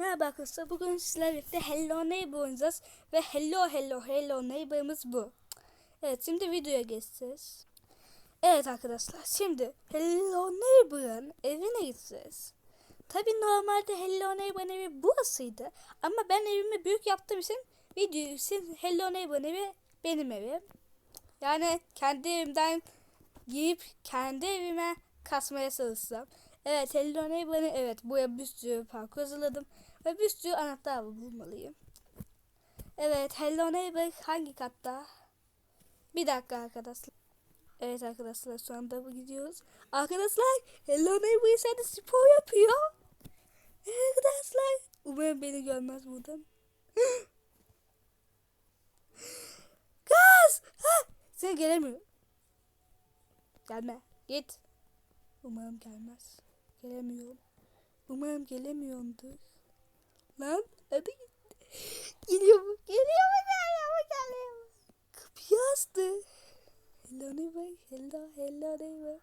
Merhaba arkadaşlar. Bugün sizlerle birlikte Hello Neighbor oynayacağız. Ve Hello Hello Hello Neighbor'ımız bu. Evet şimdi videoya geçeceğiz. Evet arkadaşlar şimdi Hello Neighbor'ın evine gideceğiz. Tabi normalde Hello Neighbor'ın evi burasıydı. Ama ben evimi büyük yaptığım için video için Hello Neighbor'ın evi benim evim. Yani kendi evimden girip kendi evime kasmaya çalışacağım. Evet Hello Neighbor'ın evet buraya bir sürü parkur hazırladım. Ve bir sürü anahtar bulmalıyım. Evet Hello Neighbor hangi katta? Bir dakika arkadaşlar. Evet arkadaşlar şu anda bu gidiyoruz. Arkadaşlar Hello Neighbor sen spor yapıyor. Arkadaşlar umarım beni görmez buradan. Gaz! Ha! Sen gelemiyor. Gelme. Git. Umarım gelmez. Gelemiyorum. Umarım gelemiyordur. Lan git. Geliyor mu? Geliyor mu? Geliyor mu? Geliyor mu? Kapıyı astı. Hello neighbor. Hello. Hello neighbor.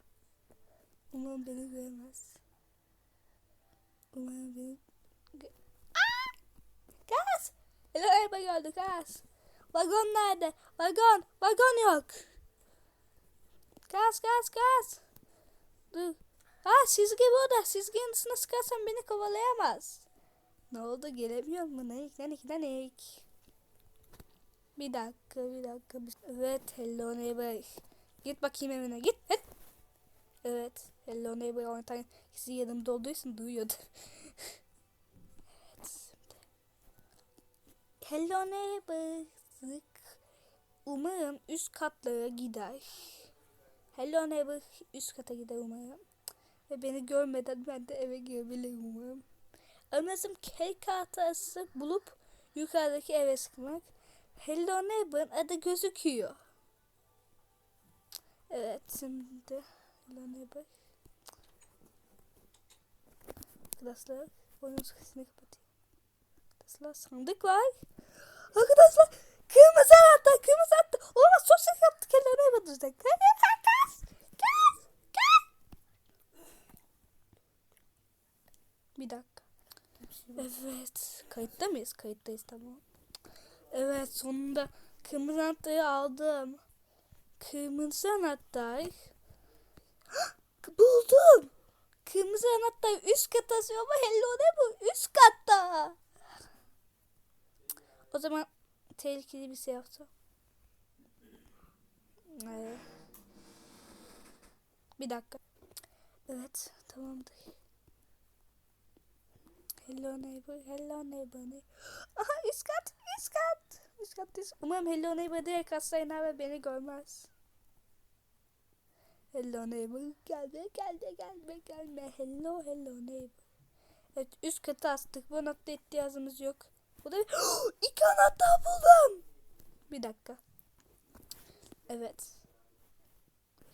Umarım beni görmez. Umarım beni... Gö- Aa! Gaz! Hello neighbor geldi gaz. Vagon nerede? Vagon. Vagon yok. Gaz gaz gaz. Dur. Ha Sizge burada. Sizge'nin dışına sıkarsan beni kovalayamaz. Ne oldu gelemiyor mu? Nanik nanik nanik. Bir dakika bir dakika. Evet hello neighbor. Git bakayım evine git. Hadi. Evet hello neighbor oynatan kişi yanımda olduğu için duyuyordu. evet. Hello neighbor. Umarım üst katlara gider. Hello neighbor üst kata gider umarım. Ve beni görmeden ben de eve girebilirim umarım. Amacım kek hatası bulup yukarıdaki eve sıkmak. Hello Neighbor'ın adı gözüküyor. Evet şimdi Hello Neighbor. Arkadaşlar oyun sesini kapatayım. Arkadaşlar sandık var. Arkadaşlar kırmızı anahtar kırmızı anahtar. Olmaz ses yaptık Hello Neighbor kas. Bir dakika. Evet. Kayıtta mıyız? Kayıttayız tamam. Evet sonunda kırmızı anahtarı aldım. Kırmızı anahtar. Buldum. Kırmızı anahtar üst kata ama hello ne bu? Üst katta. O zaman tehlikeli bir şey yapacağım. Evet. Bir dakika. Evet tamamdır. Hello neighbor, hello neighbor. Ne? Aha üst kat, üst kat. Üst kattayız. Umarım hello neighbor direkt hastaya iner ve beni görmez. Hello neighbor, gelme, gelme, gelme, gelme. Hello, hello neighbor. Evet üst katı astık. Bu anahtar ihtiyacımız yok. Bu da iki anahtar buldum. Bir dakika. Evet.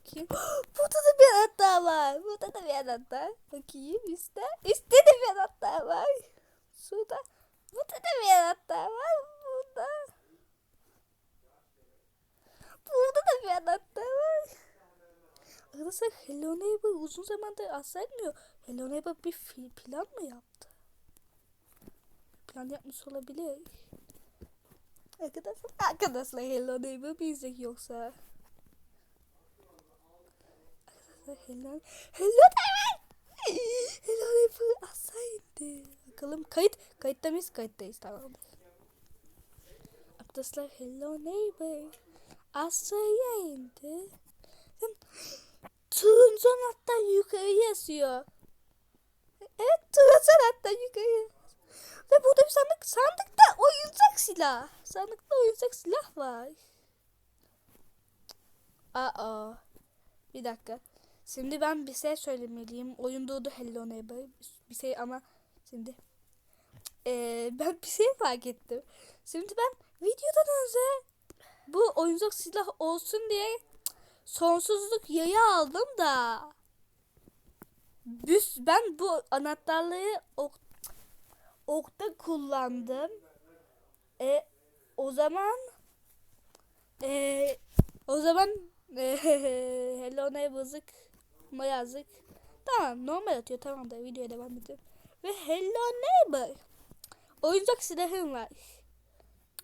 Bakayım. Burada da bir anahtar var. Burada da bir anahtar. Bakayım üstte. Üstte de bir anahtar var. Şurada. Burada da bir anahtar var. Burada. Burada da bir anahtar var. Arkadaşlar Hello Neighbor uzun zamandır asılmıyor. Hello Neighbor bir plan mı yaptı? Plan yapmış olabilir. Arkadaşlar, arkadaşlar Hello Neighbor bir izlek yoksa. Hello. Hello Neighbor. Hello Neighbor aşağı indi. Bakalım kayıt. Kayıtta mıyız? Kayıttayız tamam. Arkadaşlar Hello Neighbor aşağıya indi. Turuncu anahtar yukarı yazıyor. Evet turuncu anahtar yukarı. Ve burada bir sandık. Sandıkta oyuncak silah. Sandıkta oyuncak silah var. Aa. Bir dakika. Şimdi ben bir şey söylemeliyim. Oyun doğdu Hello Neighbor. Bir şey ama şimdi ee, ben bir şey fark ettim. Şimdi ben videodan önce bu oyuncak silah olsun diye sonsuzluk yayı aldım da Büs, ben bu anahtarları ok, okta kullandım. E, o zaman e, o zaman Hello Neighbor'lık mı yazık. Tamam normal atıyor tamam da videoya devam edelim. Ve Hello Neighbor oyuncak silahım var.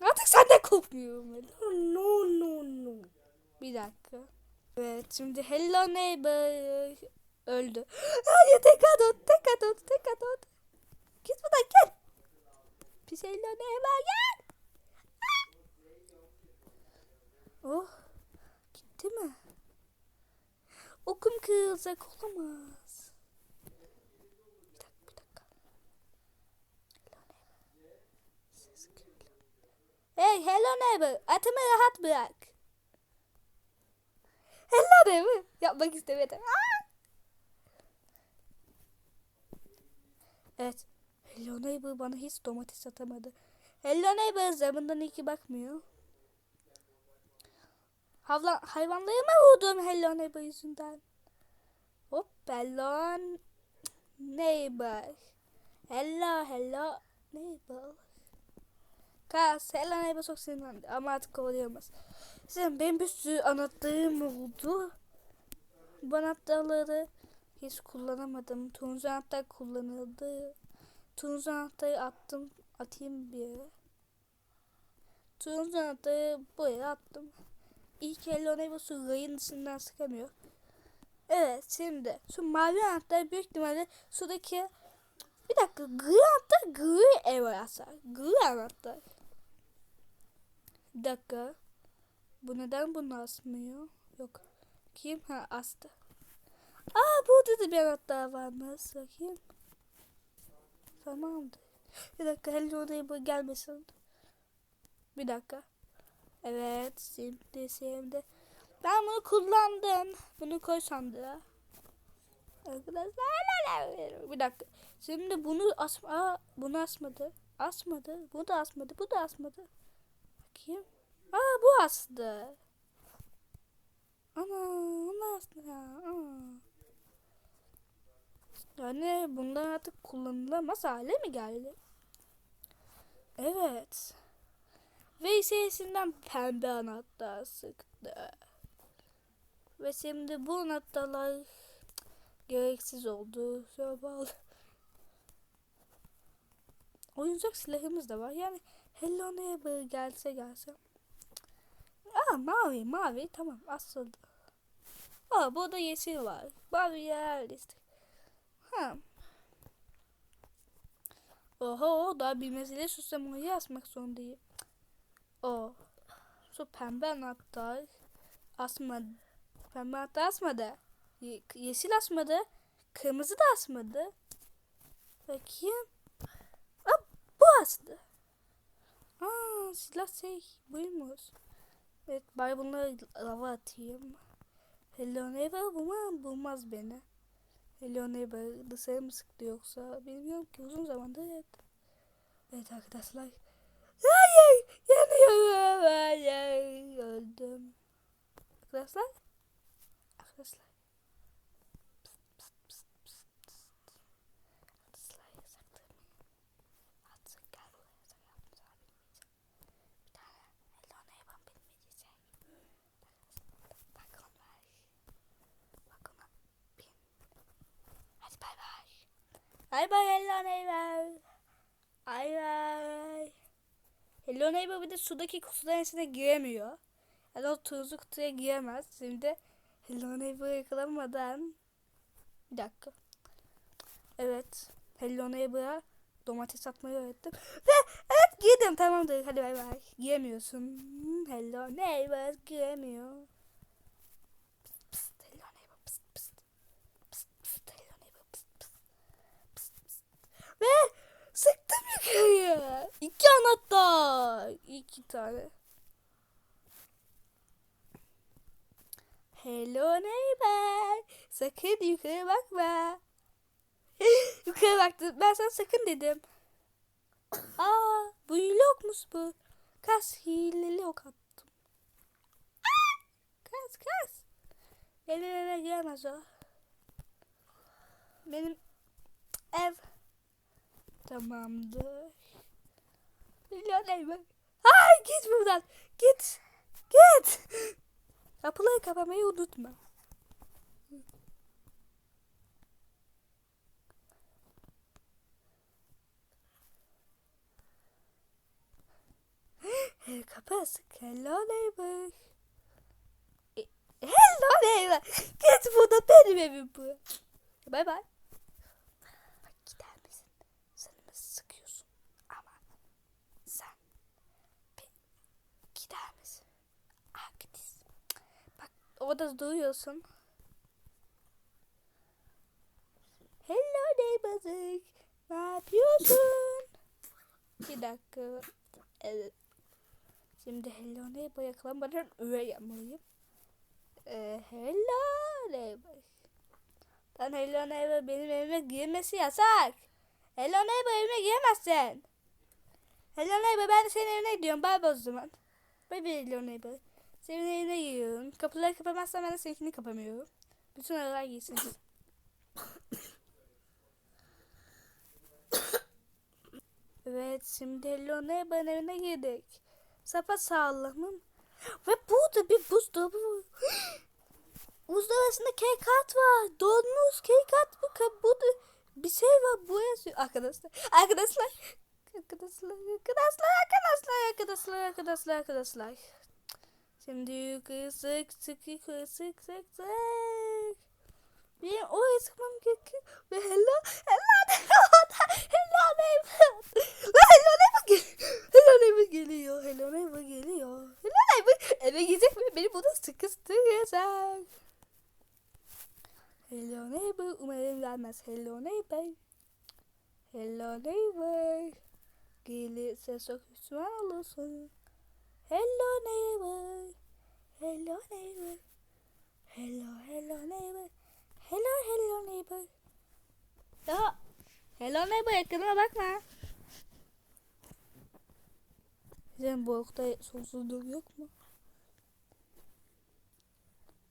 Artık senden korkmuyorum. No no no. Bir dakika. Evet şimdi Hello Neighbor öldü. Hayır tek atot tek atot tek atot. Git buradan gel. Pis Hello Neighbor gel. Ah! Oh gitti mi? Kırılacak olamaz. Bir dakika bir dakika. Hey Hello Neighbor atımı rahat bırak. Hello Neighbor. Yapmak istemedim. Evet. Hello Neighbor bana hiç domates atamadı. Hello Neighbor zamandan iyi ki bakmıyor. Havla, hayvanları mı vurdum Hello Neighbor yüzünden? Hop Hello Neighbor. Hello Hello Neighbor. Kas Hello Neighbor çok sinirlendi ama artık kovalayamaz. Şimdi benim bir sürü anahtarım oldu. Bu anahtarları hiç kullanamadım. Turuncu anahtar kullanıldı. Turuncu anahtarı attım. Atayım bir yere. Turuncu anahtarı buraya attım. İlk Hello Neighbor su rayın dışından sıkamıyor. Evet şimdi şu mavi anahtar büyük ihtimalle sudaki bir dakika gri anahtar gri ev asar. Gri anahtar. Bir dakika. Bu neden bunu asmıyor? Yok. Kim? Ha astı. Aa burada da bir anahtar varmış. Bakayım. Tamamdır. Bir dakika Hello Neighbor gelmesin. Bir dakika. Evet şimdi şimdi. Ben bunu kullandım. Bunu koy sandığa. Arkadaşlar bir dakika. Şimdi bunu asma Aa, bunu asmadı. Asmadı. Bu da asmadı. Bu da asmadı. Bakayım. Aa bu astı. Ana onu astı ya. Aa. Yani bundan artık kullanılamaz hale mi geldi? Evet. Ve içerisinden pembe anahtar sıktı. Ve şimdi bu anahtarlar gereksiz oldu. Şöyle. Oyuncak silahımız da var. Yani Hello Neighbor gelse gelse. Aa mavi mavi tamam asıldı. Aa burada yeşil var. Mavi yerleşti. Ha. Oho daha bir mesele susamayı asmak zorundayım. O. Şu pembe anahtar asmadı. Pembe anahtar asmadı. Ye- yeşil asmadı. Kırmızı da asmadı. Bakayım. Aa, bu astı. Aa, silah şey buymuş. Evet bari bunları lava atayım. Hello Neighbor bulmaz, bulmaz beni. Hello Neighbor dışarı mı sıktı yoksa bilmiyorum ki uzun zamandır evet. Evet arkadaşlar. Hayır yanıyorum. Hayır öldüm. Arkadaşlar. Arkadaşlar. Pıst, pıst, pıst, pıst, pıst. Arkadaşlar yasaktırmayın. Artık gel buraya sen yapmayacağım bilmeyeceğim. Bir tane Hello Neighbor bilmeyecek. Bak onu ver. Bak ona bin. Hadi bay bay. Bay bay Hello Neighbor. Bay bay. Hello Neighbor bir de sudaki kutuların içine giremiyor. Yani o tuzlu kutuya giremez. Şimdi Hello Neighbor'ı yakalanmadan bir dakika. Evet. Hello Neighbor'a domates atmayı öğrettim. Ve evet girdim tamamdır. Hadi bay bay. Giremiyorsun. Hello Neighbor giremiyor. Neighbor Neighbor. Ve sıktım yukarıya. İki anahtar. İki tane. Hello neighbor. Sakın yukarı bakma. yukarı baktım. Ben sana sakın dedim. Aa, bu hile okmuş bu. Kas hileli ok attım. Kas kas. Benim eve giremez o. Benim ev tamamdır. Hello neighbor. Ay git buradan. Git. Git. Kapıları kapamayı unutma. Kapı açık. Hello neighbor. Hello e, neighbor. Git buradan benim evim bu. Bye bye. Orada duyuyorsun. Hello neighbor'cık. Ne yapıyorsun? Bir dakika. Evet. Şimdi hello neighbor yakalanmadan öyle yapmalıyım. Ee, hello neighbor. Lan hello neighbor benim evime girmesi yasak. Hello neighbor evime giremezsin. Hello neighbor ben de senin evine gidiyorum. Bay bay o zaman. Bay bay hello neighbor. Senin evine giriyorum. Kapıları kapamazsan ben de seninkini kapamıyorum. Bütün aralar giysin. Evet şimdi Hello Neighbor'ın evine girdik. Sapa sağlamım. Ve burada bir buzdolabı. Buzdolabında kek kat var. Donmuş kek kat bu. ka- Burada bir şey var. Bu yazıyor. Arkadaşlar. Arkadaşlar. Arkadaşlar. Arkadaşlar. Arkadaşlar. Arkadaşlar. Arkadaşlar. Arkadaşlar. Şimdi yukarı sık sık yukarı sık sık sık. Benim oraya sıkmam gerekiyor. Ve hello. Hello. Hello neighbor. Ve hello neighbor geliyor. Hello neighbor geliyor. Hello neighbor geliyor. Hello neighbor eve gidecek ve beni burada sıkıştıracak. Hello neighbor umarım gelmez. Hello neighbor. Hello neighbor. Gelirse çok pişman olursun. Hello neighbor. Hello neighbor. Hello hello neighbor. Hello hello neighbor. Ya hello neighbor yakınıma bakma. Bizim bu okta sonsuzluk yok mu?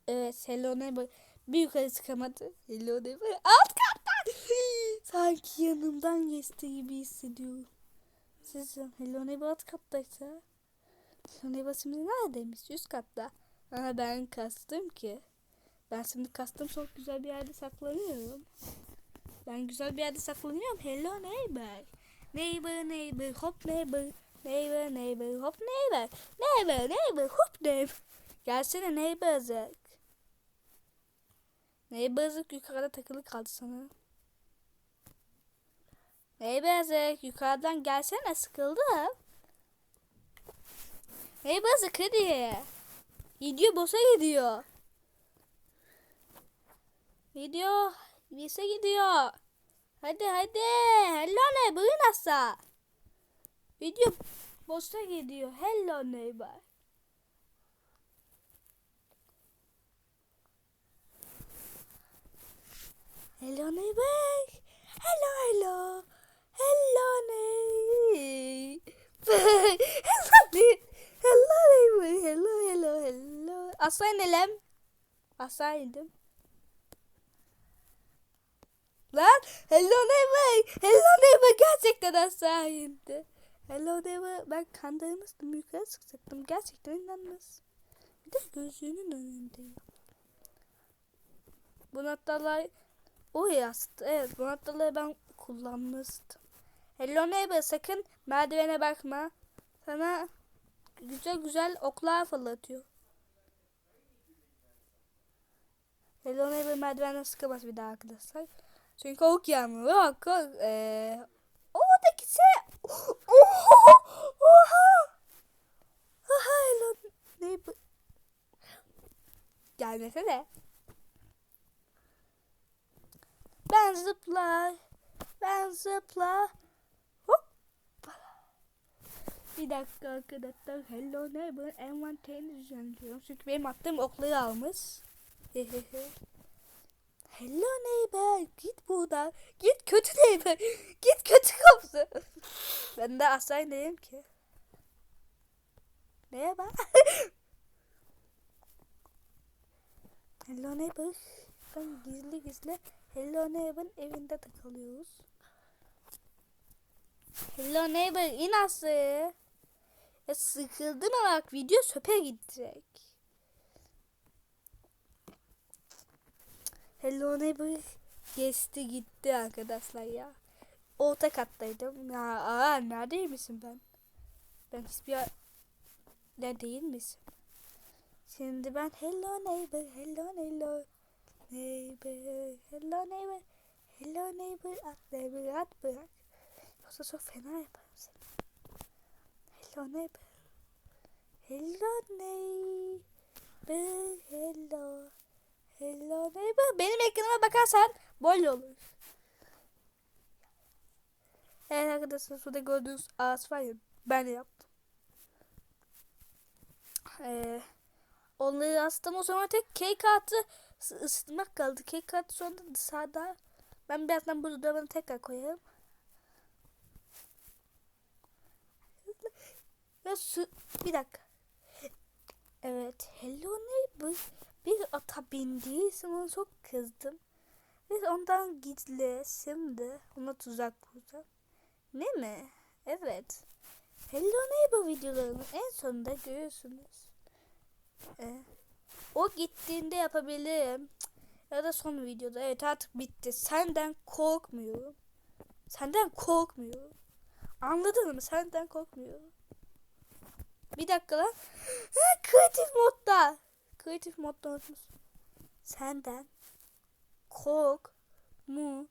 Evet hello neighbor. Bir yukarı çıkamadı. Hello neighbor. Alt katta. Sanki yanımdan geçti gibi hissediyorum. Sizin hello neighbor alt kattaysa. Neighbor şimdi neredeymiş? Üst katta. Ama ben kastım ki. Ben şimdi kastım çok güzel bir yerde saklanıyorum. Ben güzel bir yerde saklanıyorum. Hello neighbor. Neighbor neighbor hop neighbor. Neighbor neighbor hop neighbor. Neighbor neighbor hop neighbor. Gelsene neighbor'cık. Neighbor'cık yukarıda takılı kaldı sana. Neighbor'cık yukarıdan gelsene sıkıldım. Hey bazık hadi. Gidiyor bosa gidiyor. Gidiyor. Birisi gidiyor. Hadi hadi. Hello neighbor nasıl? Video bosta gidiyor. Hello neighbor. Aşağı inelim. Aşağı indim. Lan hello neighbor. Hello neighbor gerçekten aşağı indi. Hello neighbor ben kandırmıştım yukarı çıkacaktım. Gerçekten inanmaz. Bir de gözlüğünün önündeyim. Bu noktalar o yastı. Evet bu noktaları ben kullanmıştım. Hello neighbor sakın merdivene bakma. Sana güzel güzel oklar fırlatıyor. Hello neighbor merdivenden sıkamaz bir daha arkadaşlar. Çünkü ok yağmıyor. Ok, ok, eee, oradaki şey. Oha! Oha! Oha hello neighbor. Gelmese de. Ben zıplar. Ben zıplar. Bir dakika arkadaşlar. Hello neighbor. Envanterini düzenliyorum. Çünkü benim attığım okları almış. Hello neighbor. Git buradan. Git kötü neighbor. Git kötü komşu. ben de asla ineyim ki. Merhaba. Hello neighbor. Ben gizli gizli Hello neighbor'ın evinde takılıyoruz. Hello neighbor in aşağıya. Ya sıkıldım ama bak video söpe gidecek. Hello neighbor geçti gitti arkadaşlar ya. Orta kattaydım. Ya aa neredeymişim ben? Ben hiçbir yer... de değil misin? Şimdi ben hello neighbor, hello neighbor, neighbor, hello neighbor, hello neighbor, at neighbor, at bırak. Yoksa çok fena yaparım seni. Hello neighbor, hello neighbor, hello, hello neighbor. Benim ekranıma bakarsan böyle olur. Evet arkadaşlar şurada gördüğünüz ağaç var ya ben yaptım. Ee, onları astım o zaman tek kek ısı- ısıtmak kaldı. Kek kartı sonra dışarıda. Ben birazdan bunu tekrar koyarım. Ya su bir dakika. Evet, Hello Neighbor bir ata bindiği zaman çok kızdım. Ve ondan gizli şimdi ona tuzak kuracağım. Ne mi? Evet. Hello Neighbor videolarının en sonunda görüyorsunuz. Ee, o gittiğinde yapabilirim. Ya da son videoda. Evet artık bitti. Senden korkmuyorum. Senden korkmuyorum. Anladın mı? Senden korkmuyorum. Bir dakika lan. Kreatif modda. Kreatif modda unutmuşsun. Senden korkmuyorum.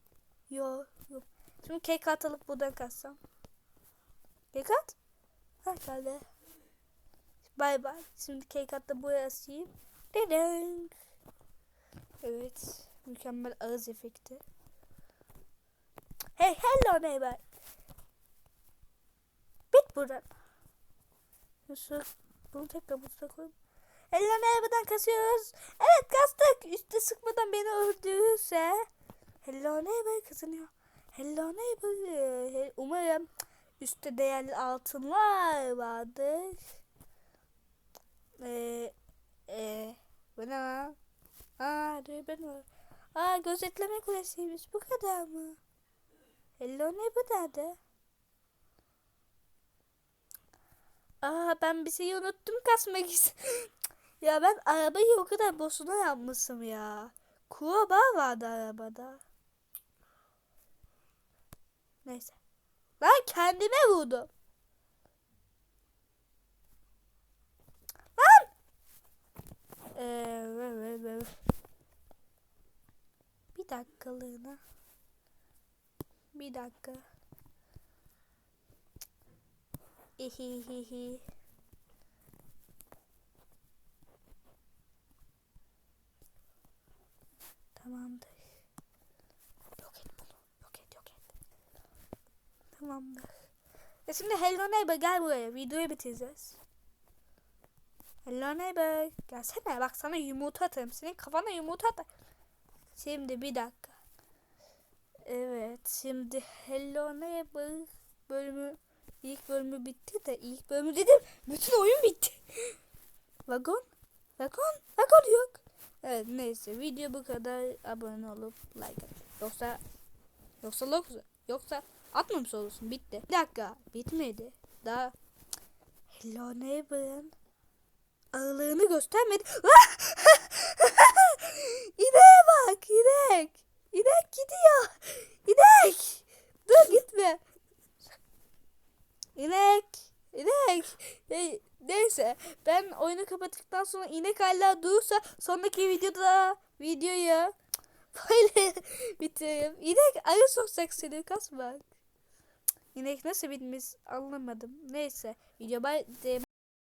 Şimdi kek atılıp buradan kaçsam. Kek at. Ha geldi. Bay bay. Şimdi kek atıp buraya asayım. Dedeng. Evet. Mükemmel ağız efekti. Hey hello neighbor. Bit buradan. Şu bunu tekrar burada koyayım. Hello neighbor'dan kasıyoruz. Evet kastık. Üstü sıkmadan beni öldürürse. Hello neighbor kazanıyor. Hello neighbor. Umarım üstte değerli altınlar vardır. Eee eee bu ne lan? Aa dur ben var. Aa gözetleme kulesiymiş bu kadar mı? Hello neighbor nerede? Aa ben bir şeyi unuttum kasmak için. ya ben arabayı o kadar boşuna yapmışım ya. Kurbağa vardı arabada. Neyse. Ben kendime vurdum. Lan! Ee, Bir dakikalığına. Bir dakika. Hihihihi. Tamamdır. Yok et bunu. Yok et yok et. Tamamdır. E şimdi Hello Neighbor gel buraya. Videoyu bitireceğiz. Hello Neighbor. Gelsene bak sana yumurta atarım. Senin kafana yumurta atarım. Şimdi bir dakika. Evet şimdi Hello Neighbor bölümü ilk bölümü bitti de ilk bölümü dedim. Bütün oyun bitti. Vagon? Vagon? Vagon yok. Evet neyse video bu kadar abone olup like atın. Yoksa yoksa yoksa yoksa atmamış olursun bitti. Bir dakika bitmedi. Daha Hello Neighbor'ın ağırlığını göstermedi. İneğe bak inek. İnek gidiyor. İnek. Dur gitme. İnek. İnek. Ne- Neyse ben oyunu kapattıktan sonra inek hala durursa sonraki videoda videoyu böyle bitireyim. İnek ayı sokacak seni kasmak. İnek nasıl bitmiş anlamadım. Neyse video bay